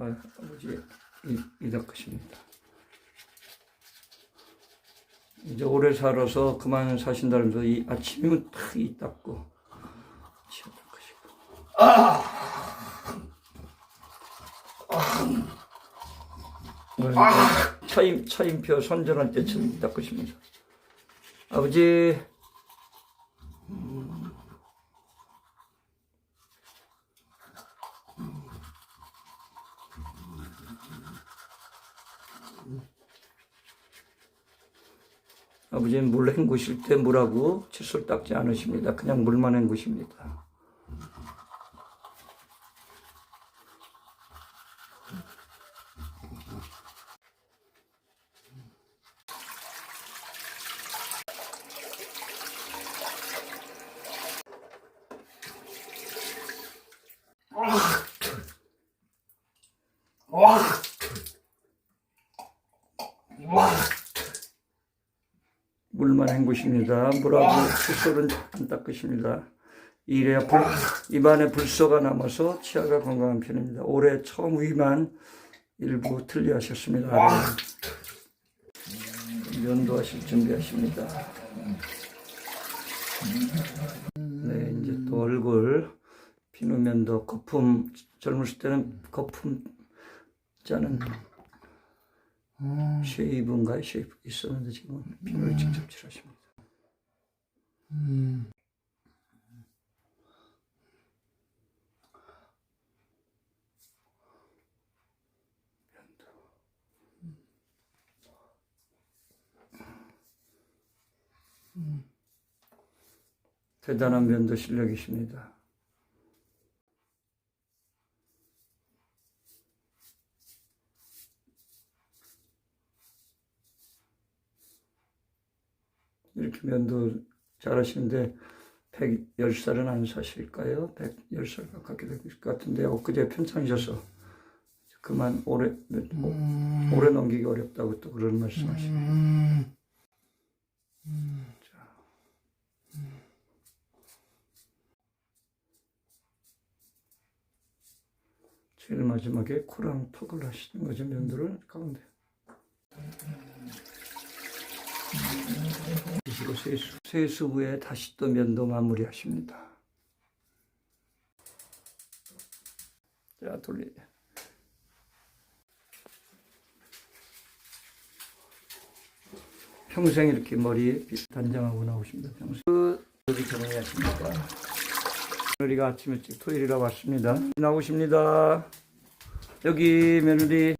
아, 아버지 이, 이다 것입니다. 이제 오래 살아서 그만 사신다면서 이 아침이면 탁이 닦고 치워줄 것이고. 아! 차임 차임표 선전할 때처럼 닦으십니다. 아버지 아버지는 물 헹구실 때 물하고 칫솔 닦지 않으십니다. 그냥 물만 헹구십니다. 물만 헹구십니다. 물하고 칫솔은 안 닦으십니다. 이래야 불, 입안에 불소가 남아서 치아가 건강한 편입니다. 올해 처음 위만 일부 틀리하셨습니다. 면도하실 준비하십니다. 네, 이제 또 얼굴 비누 면도 거품 젊었을 때는 거품 짜는 쉐이브인가요? 쉐이브 있었는데 지금 비누를 직접 칠하십니다. 대단한 면도 실력이십니다. 이렇게 면도 잘 하시는데 110살은 안 사실까요? 110살 가깝게 될 것 같은데 엊그제 편찮으셔서 그만 오래 오- 오래 넘기기 어렵다고 또 그런 말씀하시네요. 자. 제일 마지막에 코랑 턱을 하시는 거죠 면도를 가운데. 드시고 세수, 세수 후에 다시 또 면도 마무리하십니다. 자, 돌리. 평생 이렇게 머리에 단장하고 나오십니다. 평생. 그, 여기 정리하십니다. 며느리가 아침 일찍 토요일이라 왔습니다. 나오십니다. 여기 며느리.